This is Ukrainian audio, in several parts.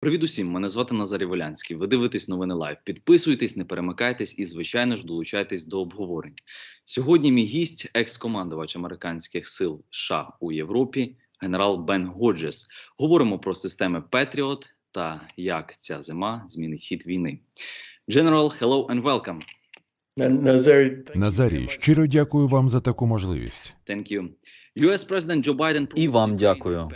Привіт усім! Мене звати Назарій Волянський. Ви дивитесь новини Лайв. Підписуйтесь, не перемикайтесь і, звичайно ж, долучайтесь до обговорень. Сьогодні мій гість, екс-командувач американських сил США у Європі, генерал Бен Годжес. Говоримо про системи Patriot та як ця зима змінить хід війни. General, hello and welcome. Назарій, щиро дякую вам за таку можливість. Thank you. І вам дякую.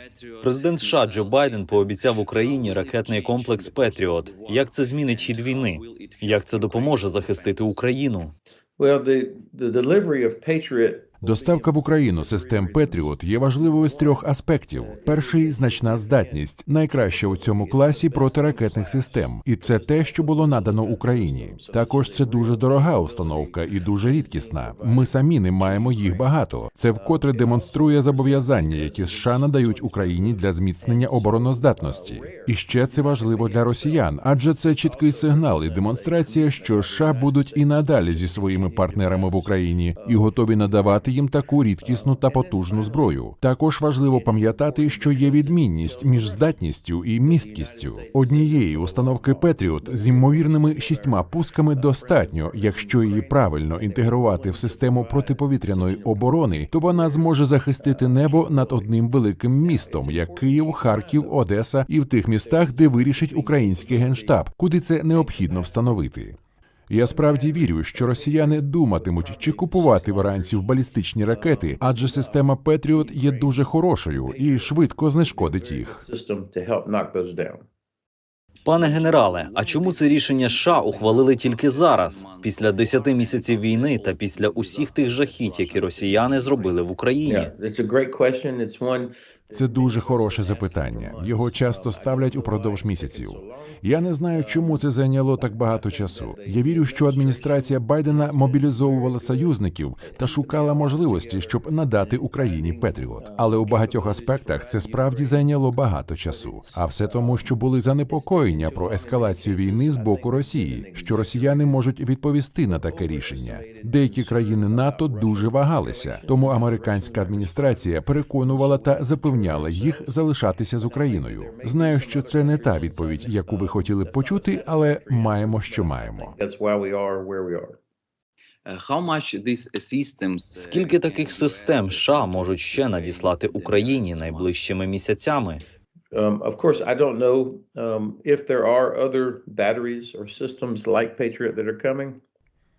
Президент США Джо Байден пообіцяв Україні ракетний комплекс Петріот. Як це змінить хід війни? Як це допоможе захистити Україну? Доставка в Україну систем Петріот є важливою з трьох аспектів: перший значна здатність, найкраща у цьому класі протиракетних систем, і це те, що було надано Україні. Також це дуже дорога установка і дуже рідкісна. Ми самі не маємо їх багато. Це вкотре демонструє зобов'язання, які США надають Україні для зміцнення обороноздатності. І ще це важливо для росіян, адже це чіткий сигнал і демонстрація, що США будуть і надалі зі своїми партнерами в Україні і готові надавати їм таку рідкісну та потужну зброю. Також важливо пам'ятати, що є відмінність між здатністю і місткістю. Однієї установки Петріот з ймовірними шістьма пусками достатньо, якщо її правильно інтегрувати в систему протиповітряної оборони, то вона зможе захистити небо над одним великим містом, як Київ, Харків, Одеса, і в тих містах, де вирішить український генштаб, куди це необхідно встановити. Я справді вірю, що росіяни думатимуть, чи купувати в іранців балістичні ракети, адже система Петріот є дуже хорошою і швидко знешкодить їх. Пане генерале, а чому це рішення США ухвалили тільки зараз, після 10 місяців війни та після усіх тих жахіть, які росіяни зробили в Україні? Це дуже хороше запитання. Його часто ставлять упродовж місяців. Я не знаю, чому це зайняло так багато часу. Я вірю, що адміністрація Байдена мобілізовувала союзників та шукала можливості, щоб надати Україні Петріот. Але у багатьох аспектах це справді зайняло багато часу. А все тому, що були занепокоєння про ескалацію війни з боку Росії, що росіяни можуть відповісти на таке рішення. Деякі країни НАТО дуже вагалися, тому американська адміністрація переконувала та запевняла їх залишатися з Україною. Знаю, що це не та відповідь, яку ви хотіли б почути, але маємо, що маємо. systems, uh, Скільки таких систем США можуть ще надіслати Україні найближчими місяцями? Um, of course, I don't know um, if there are other batteries or systems like Patriot that are coming.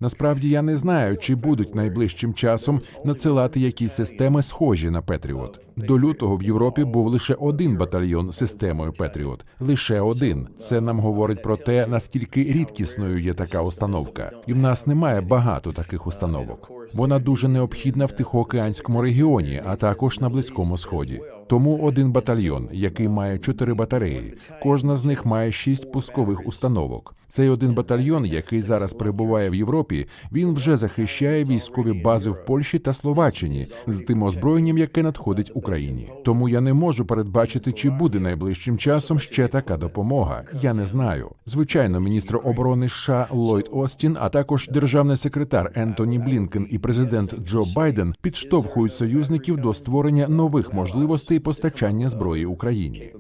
Насправді я не знаю, чи будуть найближчим часом надсилати якісь системи, схожі на Петріот. До лютого в Європі був лише один батальйон системою Петріот. Лише один. Це нам говорить про те, наскільки рідкісною є така установка, і в нас немає багато таких установок. Вона дуже необхідна в Тихоокеанському регіоні, а також на Близькому Сході. Тому один батальйон, який має чотири батареї, кожна з них має шість пускових установок. Цей один батальйон, який зараз перебуває в Європі, він вже захищає військові бази в Польщі та Словаччині з тим озброєнням, яке надходить Україні. Тому я не можу передбачити, чи буде найближчим часом ще така допомога. Я не знаю. Звичайно, міністр оборони США Ллойд Остін, а також державний секретар Ентоні Блінкен і президент Джо Байден підштовхують союзників до створення нових можливостей постачання зброї Україні.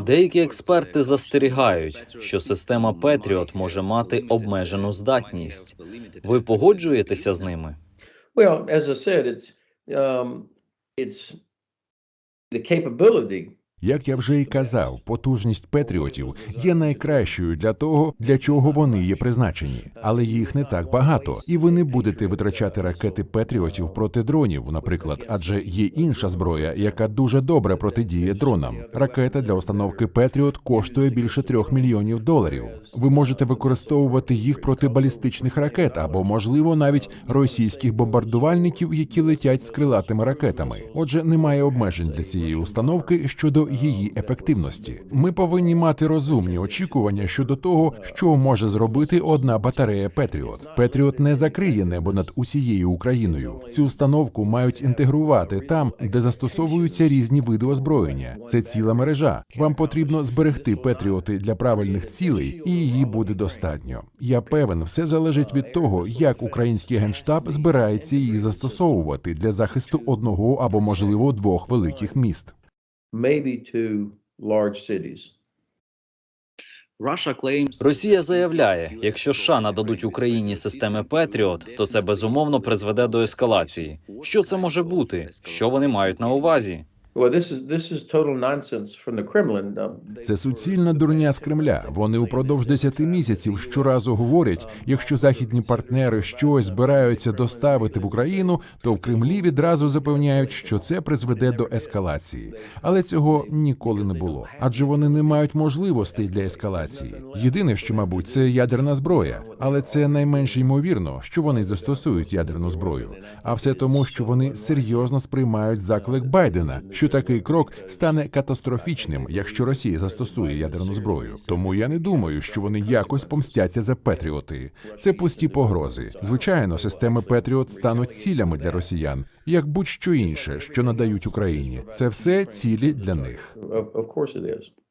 Деякі експерти застерігають, що система Петріот може мати обмежену здатність. Ви погоджуєтеся з ними? Well, as I said, it's um, it's the capability Як я вже й казав, потужність петріотів є найкращою для того, для чого вони є призначені, але їх не так багато, і ви не будете витрачати ракети петріотів проти дронів, наприклад, адже є інша зброя, яка дуже добре протидіє дронам. Ракета для установки Петріот коштує більше трьох мільйонів доларів. Ви можете використовувати їх проти балістичних ракет або, можливо, навіть російських бомбардувальників, які летять з крилатими ракетами. Отже, немає обмежень для цієї установки щодо її ефективності. Ми повинні мати розумні очікування щодо того, що може зробити одна батарея Петріот. Петріот не закриє небо над усією Україною. Цю установку мають інтегрувати там, де застосовуються різні види озброєння. Це ціла мережа. Вам потрібно зберегти Петріоти для правильних цілей, і її буде достатньо. Я певен, все залежить від того, як український генштаб збирається її застосовувати для захисту одного або можливо двох великих міст. Maybe to large cities. Росія заявляє, якщо США нададуть Україні системи Петріот, то це безумовно призведе до ескалації. Що це може бути? Що вони мають на увазі? Um, Це суцільна дурня з Кремля. Вони упродовж 10 місяців щоразу говорять, якщо західні партнери щось збираються доставити в Україну, то в Кремлі відразу запевняють, що це призведе до ескалації. Але цього ніколи не було, адже вони не мають можливостей для ескалації. Єдине, що мабуть, це ядерна зброя, але це найменш ймовірно, що вони застосують ядерну зброю. А все тому, що вони серйозно сприймають заклик Байдена, що такий крок стане катастрофічним, якщо Росія застосує ядерну зброю. Тому я не думаю, що вони якось помстяться за Петріоти. Це пусті погрози. Звичайно, системи Петріот стануть цілями для росіян, як будь-що інше, що надають Україні. Це все цілі для них. Of, of course it is. uh,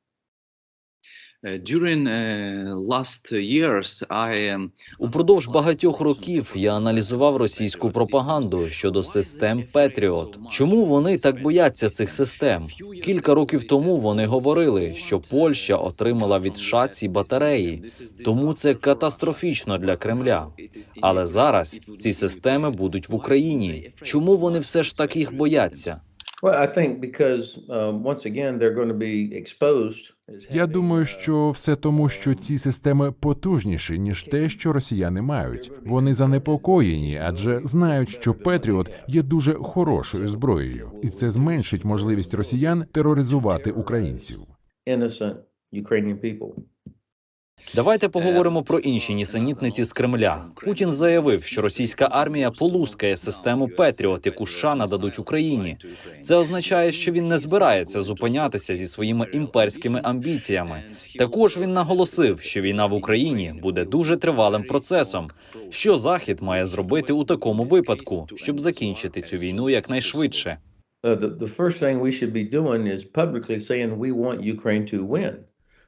during uh, last years I Упродовж багатьох років я аналізував російську пропаганду щодо систем Петріот. Чому вони так бояться цих систем? Кілька років тому вони говорили, що Польща отримала від США ці батареї, тому це катастрофічно для Кремля. Але зараз ці системи будуть в Україні. Чому вони все ж так їх бояться? Well, I think because um, once again they're going to be exposed. Я думаю, що все тому, що ці системи потужніші ніж те, що росіяни мають. Вони занепокоєні, адже знають, що Петріот є дуже хорошою зброєю, і це зменшить можливість росіян тероризувати українців. Давайте поговоримо про інші нісенітниці з Кремля. Путін заявив, що російська армія полускає систему Петріот, яку США нададуть Україні. Це означає, що він не збирається зупинятися зі своїми імперськими амбіціями. Також він наголосив, що війна в Україні буде дуже тривалим процесом. Що Захід має зробити у такому випадку, щоб закінчити цю війну якнайшвидше? Uh, the, the first thing we should be doing is publicly saying we want Ukraine to win.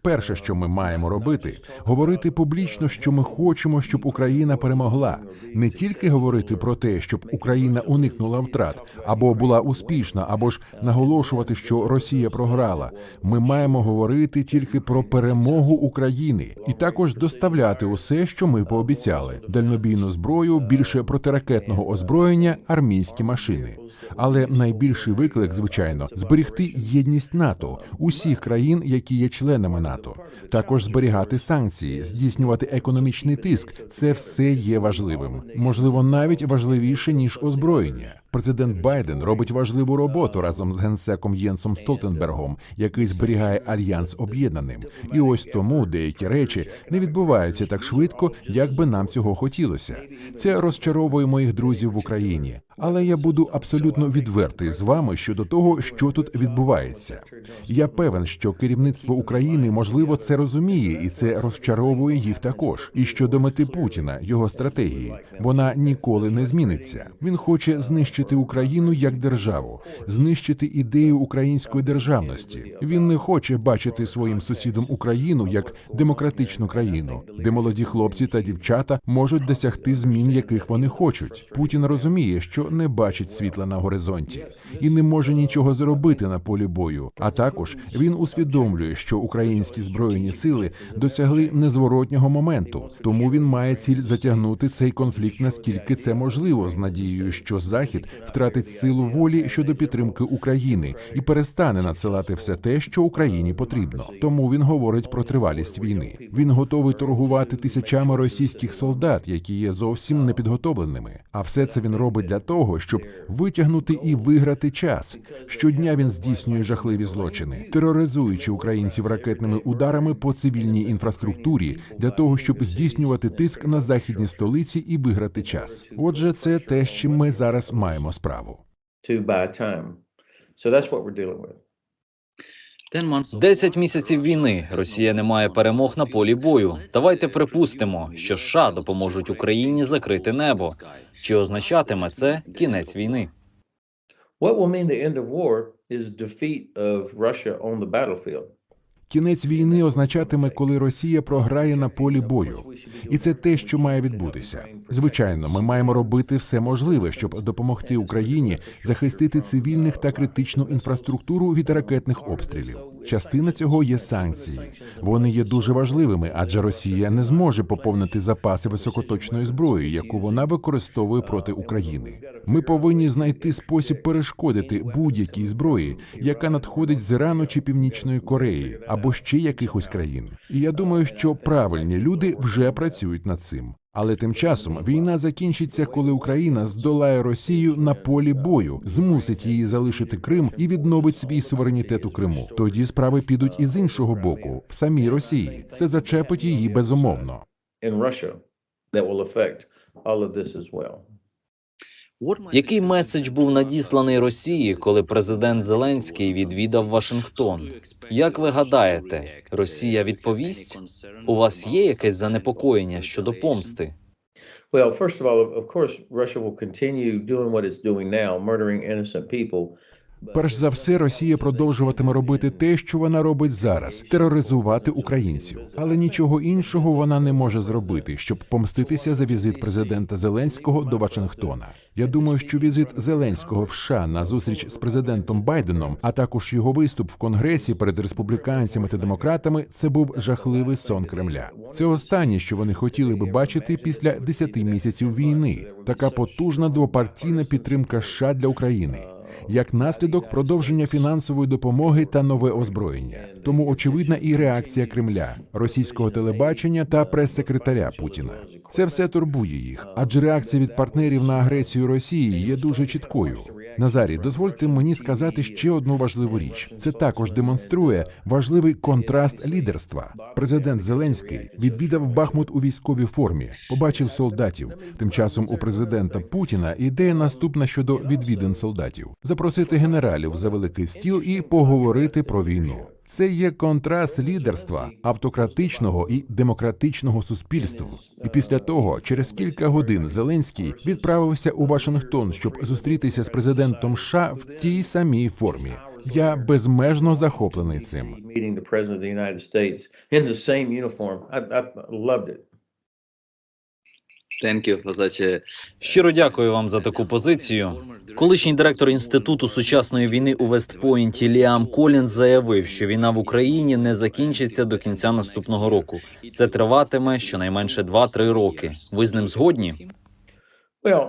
Перше, що ми маємо робити, говорити публічно, що ми хочемо, щоб Україна перемогла, не тільки говорити про те, щоб Україна уникнула втрат або була успішна, або ж наголошувати, що Росія програла. Ми маємо говорити тільки про перемогу України і також доставляти усе, що ми пообіцяли: дальнобійну зброю, більше протиракетного озброєння, армійські машини. Але найбільший виклик, звичайно, зберігти єдність НАТО усіх країн, які є членами НАТО. Також зберігати санкції, здійснювати економічний тиск. Це все є важливим. Можливо, навіть важливіше ніж озброєння. Президент Байден робить важливу роботу разом з генсеком Єнсом Столтенбергом, який зберігає альянс об'єднаним. І ось тому деякі речі не відбуваються так швидко, як би нам цього хотілося. Це розчаровує моїх друзів в Україні. Але я буду абсолютно відвертий з вами щодо того, що тут відбувається. Я певен, що керівництво України можливо це розуміє, і це розчаровує їх також. І щодо мети Путіна, його стратегії, вона ніколи не зміниться. Він хоче знищити Україну як державу, знищити ідею української державності. Він не хоче бачити своїм сусідом Україну як демократичну країну, де молоді хлопці та дівчата можуть досягти змін, яких вони хочуть. Путін розуміє, що не бачить світла на горизонті і не може нічого зробити на полі бою. А також він усвідомлює, що українські збройні сили досягли незворотнього моменту, тому він має ціль затягнути цей конфлікт наскільки це можливо, з надією, що Захід втратить силу волі щодо підтримки України і перестане надсилати все те, що Україні потрібно. Тому він говорить про тривалість війни. Він готовий торгувати тисячами російських солдат, які є зовсім непідготовленими. А все це він робить для того, щоб витягнути і виграти час. Щодня він здійснює жахливі злочини, тероризуючи українців ракетними ударами по цивільній інфраструктурі для того, щоб здійснювати тиск на західні столиці і виграти час. Отже, це те, з чим ми зараз маємо справу. months of Десять місяців війни. Росія не має перемог на полі бою. Давайте припустимо, що США допоможуть Україні закрити небо. Чи означатиме це кінець війни? What will mean the end of war is defeat of Russia on the battlefield. Кінець війни означатиме, коли Росія програє на полі бою, і це те, що має відбутися. Звичайно, ми маємо робити все можливе, щоб допомогти Україні захистити цивільних та критичну інфраструктуру від ракетних обстрілів. Частина цього є санкції. Вони є дуже важливими, адже Росія не зможе поповнити запаси високоточної зброї, яку вона використовує проти України. Ми повинні знайти спосіб перешкодити будь-якій зброї, яка надходить з Ірану чи Північної Кореї або ще якихось країн. І я думаю, що правильні люди вже працюють над цим. Але тим часом війна закінчиться, коли Україна здолає Росію на полі бою, змусить її залишити Крим і відновить свій суверенітет у Криму. Тоді справи підуть і з іншого боку, в самій Росії. Це зачепить її безумовно. all of this as well. Який меседж був надісланий Росії, коли президент Зеленський відвідав Вашингтон? Як ви гадаєте, Росія відповість? У вас є якесь занепокоєння щодо помсти? Well, first of all, of course, Russia will continue doing what it's doing now, murdering innocent people. Перш за все, Росія продовжуватиме робити те, що вона робить зараз тероризувати українців. Але нічого іншого вона не може зробити, щоб помститися за візит президента Зеленського до Вашингтона. Я думаю, що візит Зеленського в США на зустріч з президентом Байденом, а також його виступ в конгресі перед республіканцями та демократами, це був жахливий сон Кремля. Це останнє, що вони хотіли би бачити після 10 місяців війни. Така потужна двопартійна підтримка США для України як наслідок продовження фінансової допомоги та нове озброєння. Тому очевидна і реакція Кремля, російського телебачення та прес-секретаря Путіна. Це все турбує їх, адже реакція від партнерів на агресію Росії є дуже чіткою. Назарі, дозвольте мені сказати ще одну важливу річ. Це також демонструє важливий контраст лідерства. Президент Зеленський відвідав Бахмут у військовій формі, побачив солдатів. Тим часом у президента Путіна ідея наступна щодо відвідин солдатів: запросити генералів за великий стіл і поговорити про війну. Це є контраст лідерства автократичного і демократичного суспільства. І після того, через кілька годин, Зеленський відправився у Вашингтон, щоб зустрітися з президентом США в тій самій формі. Я безмежно захоплений цим. Thank you for such a Щиро дякую вам за таку позицію. Колишній директор інституту сучасної війни у Вестпойнті Ліам Колінз заявив, що війна в Україні не закінчиться до кінця наступного року. Це триватиме щонайменше 2-3 роки. Ви з ним згодні? Well,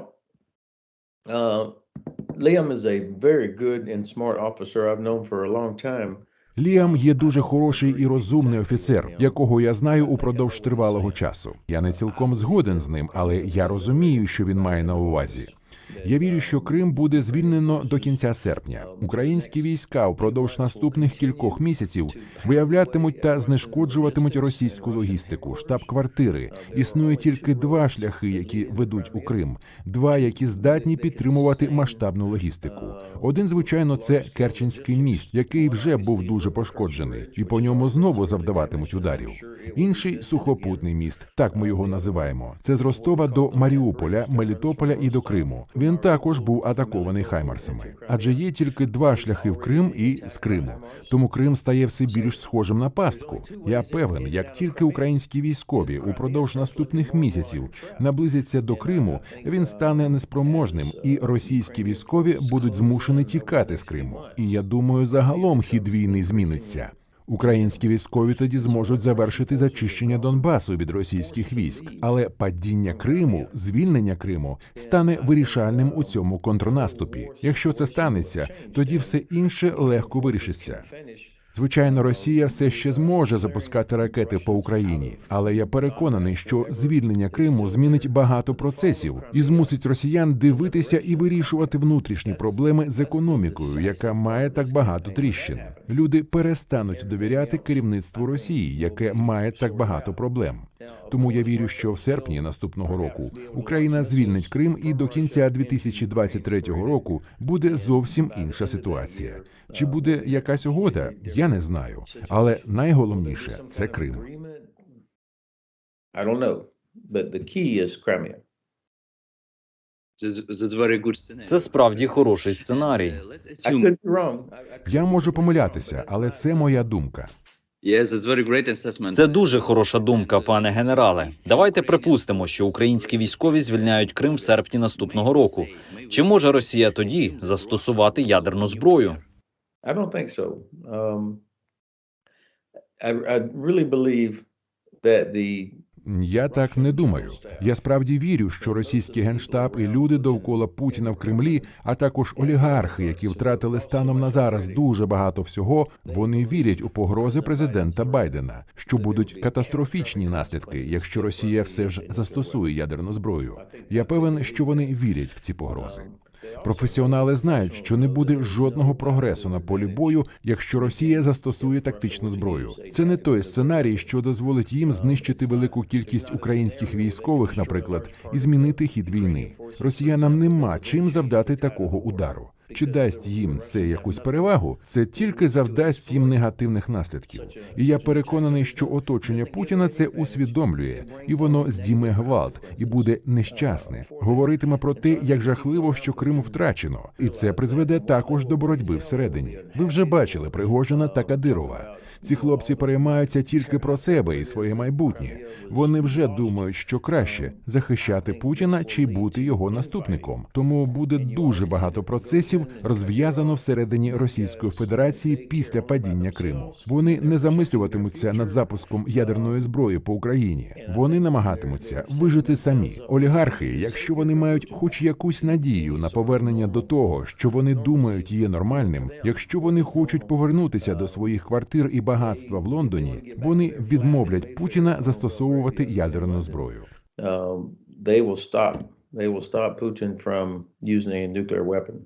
uh, Liam is a very good and smart officer I've known for a long time. Ліам є дуже хороший і розумний офіцер, якого я знаю упродовж тривалого часу. Я не цілком згоден з ним, але я розумію, що він має на увазі. Я вірю, що Крим буде звільнено до кінця серпня. Українські війська впродовж наступних кількох місяців виявлятимуть та знешкоджуватимуть російську логістику, штаб-квартири. Існує тільки два шляхи, які ведуть у Крим, два, які здатні підтримувати масштабну логістику. Один, звичайно, це Керченський міст, який вже був дуже пошкоджений, і по ньому знову завдаватимуть ударів. Інший сухопутний міст, так ми його називаємо. Це з Ростова до Маріуполя, Мелітополя і до Криму. Він також був атакований хаймарсами. Адже є тільки два шляхи в Крим і з Криму. Тому Крим стає все більш схожим на пастку. Я певен, як тільки українські військові упродовж наступних місяців наблизяться до Криму, він стане неспроможним, і російські військові будуть змушені тікати з Криму. І я думаю, загалом хід війни зміниться. Українські військові тоді зможуть завершити зачищення Донбасу від російських військ, але падіння Криму, звільнення Криму стане вирішальним у цьому контрнаступі. Якщо це станеться, тоді все інше легко вирішиться. Звичайно, Росія все ще зможе запускати ракети по Україні, але я переконаний, що звільнення Криму змінить багато процесів і змусить росіян дивитися і вирішувати внутрішні проблеми з економікою, яка має так багато тріщин. Люди перестануть довіряти керівництву Росії, яке має так багато проблем. Тому я вірю, що в серпні наступного року Україна звільнить Крим, і до кінця 2023 року буде зовсім інша ситуація. Чи буде якась угода? Я не знаю. Але найголовніше це Крим. Це справді хороший сценарій. Я можу помилятися, але це моя думка. Yes, it's very great assessment. Це дуже хороша думка, пане генерале. Давайте припустимо, що українські військові звільняють Крим в серпні наступного року. Чи може Росія тоді застосувати ядерну зброю? I don't think so. Um, I really believe that the Я так не думаю. Я справді вірю, що російський генштаб і люди довкола Путіна в Кремлі, а також олігархи, які втратили станом на зараз дуже багато всього, вони вірять у погрози президента Байдена, що будуть катастрофічні наслідки, якщо Росія все ж застосує ядерну зброю. Я певен, що вони вірять в ці погрози. Професіонали знають, що не буде жодного прогресу на полі бою, якщо Росія застосує тактичну зброю. Це не той сценарій, що дозволить їм знищити велику кількість українських військових, наприклад, і змінити хід війни. Росіянам нема чим завдати такого удару. Чи дасть їм це якусь перевагу? Це тільки завдасть їм негативних наслідків. І я переконаний, що оточення Путіна це усвідомлює, і воно здійме гвалт і буде нещасне. Говоритиме про те, як жахливо, що Крим втрачено, і це призведе також до боротьби всередині. Ви вже бачили Пригожина та Кадирова. Ці хлопці переймаються тільки про себе і своє майбутнє. Вони вже думають, що краще захищати Путіна чи бути його наступником. Тому буде дуже багато процесів розв'язано всередині Російської Федерації після падіння Криму. Вони не замислюватимуться над запуском ядерної зброї по Україні. Вони намагатимуться вижити самі. Олігархи, якщо вони мають хоч якусь надію на повернення до того, що вони думають є нормальним, якщо вони хочуть повернутися до своїх квартир і багатства в Лондоні, вони відмовлять Путіна застосовувати ядерну зброю. um, they will stop they will stop Putin from using a nuclear weapon.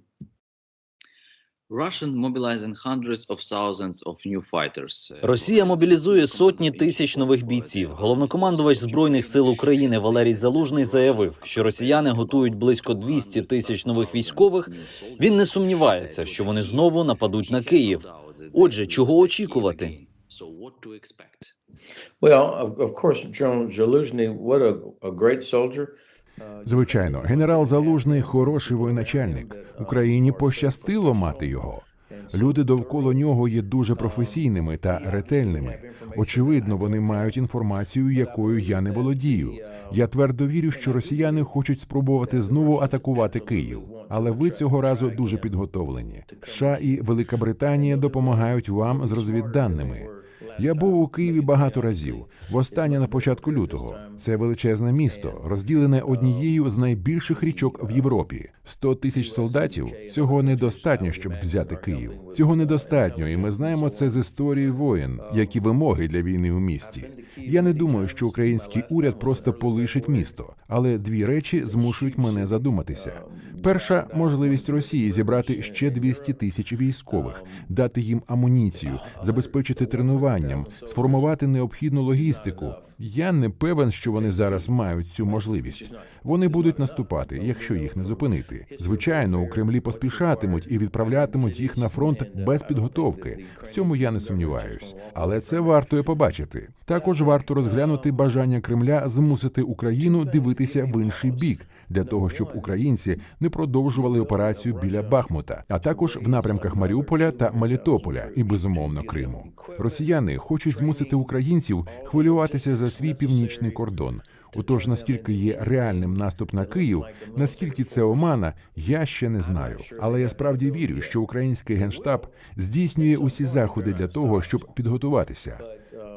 Росія мобілізує сотні тисяч нових бійців. Головнокомандувач збройних сил України Валерій Залужний заявив, що росіяни готують близько 200 тисяч нових військових. Він не сумнівається, що вони знову нападуть на Київ. Отже, чого очікувати? Звичайно, генерал Залужний хороший воєначальник. Україні пощастило мати його. Люди довкола нього є дуже професійними та ретельними. Очевидно, вони мають інформацію, якою я не володію. Я твердо вірю, що росіяни хочуть спробувати знову атакувати Київ, але ви цього разу дуже підготовлені. США і Велика Британія допомагають вам з розвідданими. Я був у Києві багато разів. Востаннє на початку лютого. Це величезне місто, розділене однією з найбільших річок в Європі. 100 тисяч солдатів. Цього недостатньо, щоб взяти Київ. Цього недостатньо, і ми знаємо це з історії воєн, які вимоги для війни у місті. Я не думаю, що український уряд просто полишить місто, але дві речі змушують мене задуматися. Перша можливість Росії зібрати ще 200 тисяч військових, дати їм амуніцію, забезпечити тренуванням, сформувати необхідну логістику. Я не певен, що вони зараз мають цю можливість. Вони будуть наступати, якщо їх не зупинити. Звичайно, у Кремлі поспішатимуть і відправлятимуть їх на фронт без підготовки. В цьому я не сумніваюсь, але це варто і побачити. Також варто розглянути бажання Кремля змусити Україну дивитися в інший бік для того, щоб українці не продовжували операцію біля Бахмута, а також в напрямках Маріуполя та Мелітополя і безумовно Криму. Росіяни хочуть змусити українців хвилюватися за свій північний кордон. Отож, наскільки є реальним наступ на Київ, наскільки це омана, я ще не знаю. Але я справді вірю, що український генштаб здійснює усі заходи для того, щоб підготуватися.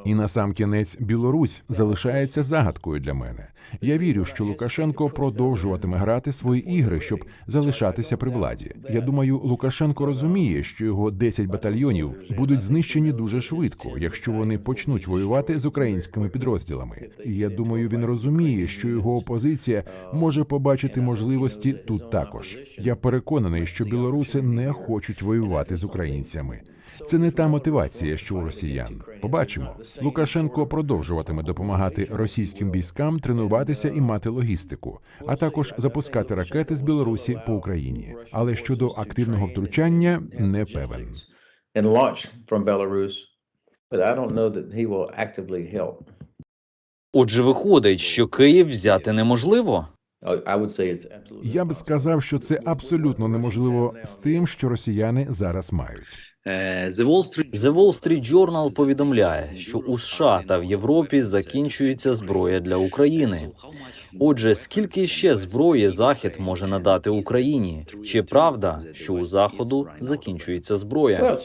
І на сам кінець Білорусь залишається загадкою для мене. Я вірю, що Лукашенко продовжуватиме грати свої ігри, щоб залишатися при владі. Я думаю, Лукашенко розуміє, що його 10 батальйонів будуть знищені дуже швидко, якщо вони почнуть воювати з українськими підрозділами. Я думаю, він розуміє, що його опозиція може побачити можливості тут також. Я переконаний, що білоруси не хочуть воювати з українцями. Це не та мотивація, що у росіян. Побачимо. Лукашенко продовжуватиме допомагати російським військам тренуватися і мати логістику, а також запускати ракети з Білорусі по Україні. Але щодо активного втручання не певен. Отже, виходить, що Київ взяти неможливо. Я б сказав, що це абсолютно неможливо з тим, що росіяни зараз мають. Е, The Wall Street The Wall Street Journal повідомляє, що у США та в Європі закінчується зброя для України. Отже, скільки ще зброї Захід може надати Україні? Чи правда, що у заходу закінчується зброя? Uh,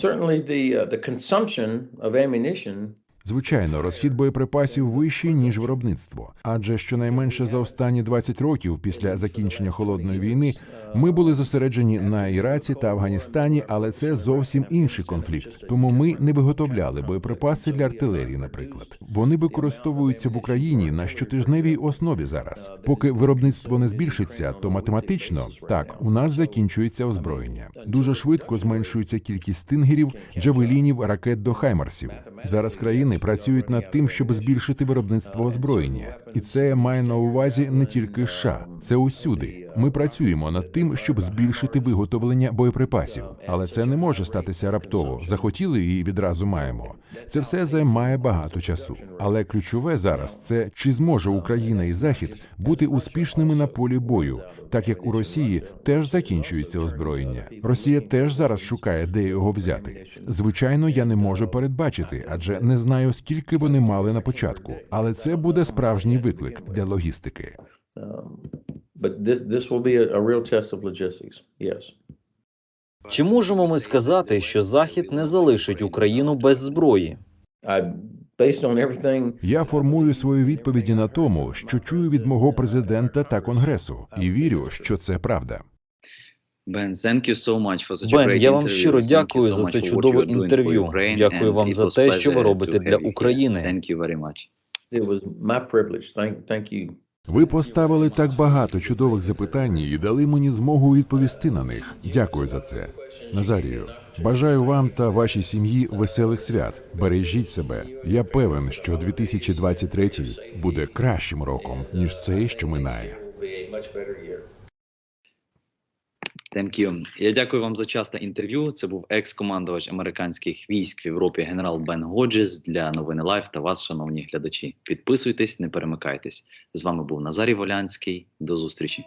Звичайно, розхід боєприпасів вищий ніж виробництво, адже щонайменше за останні 20 років після закінчення холодної війни ми були зосереджені на Іраці та Афганістані, але це зовсім інший конфлікт. Тому ми не виготовляли боєприпаси для артилерії. Наприклад, вони використовуються в Україні на щотижневій основі зараз. Поки виробництво не збільшиться, то математично так у нас закінчується озброєння. Дуже швидко зменшується кількість стингерів, джавелінів, ракет до хаймарсів. Зараз країни працюють над тим, щоб збільшити виробництво озброєння, і це має на увазі не тільки США, це усюди. Ми працюємо над тим, щоб збільшити виготовлення боєприпасів, але це не може статися раптово. Захотіли і відразу маємо. Це все займає багато часу. Але ключове зараз це чи зможе Україна і Захід бути успішними на полі бою, так як у Росії теж закінчується озброєння. Росія теж зараз шукає, де його взяти. Звичайно, я не можу передбачити, адже не знаю, скільки вони мали на початку. Але це буде справжній виклик для логістики. Um, but this, this will be a, a real test of logistics. Yes. Чи можемо ми сказати, що Захід не залишить Україну без зброї? I, based on everything Я формую свої відповіді на тому, що чую від мого президента та конгресу, і вірю, що це правда. Ben, thank you so much for such a Бен, great я вам interview. щиро Thank you дякую за це for what чудове інтерв'ю. Ukraine, Дякую and вам за те, що ви робите to для. України. Thank you very much. it was my privilege. Thank, thank you. Ви поставили так багато чудових запитань і дали мені змогу відповісти на них. Дякую за це. Назарію, бажаю вам та вашій сім'ї веселих свят. Бережіть себе. Я певен, що 2023 буде кращим роком ніж цей, що минає. It will be a much better year. Thank you. Я дякую вам за час та інтерв'ю. Це був екс-командувач американських військ в Європі генерал Бен Годжес для новини Лайф та вас, шановні глядачі. Підписуйтесь, не перемикайтесь. З вами був Назарій Волянський. До зустрічі.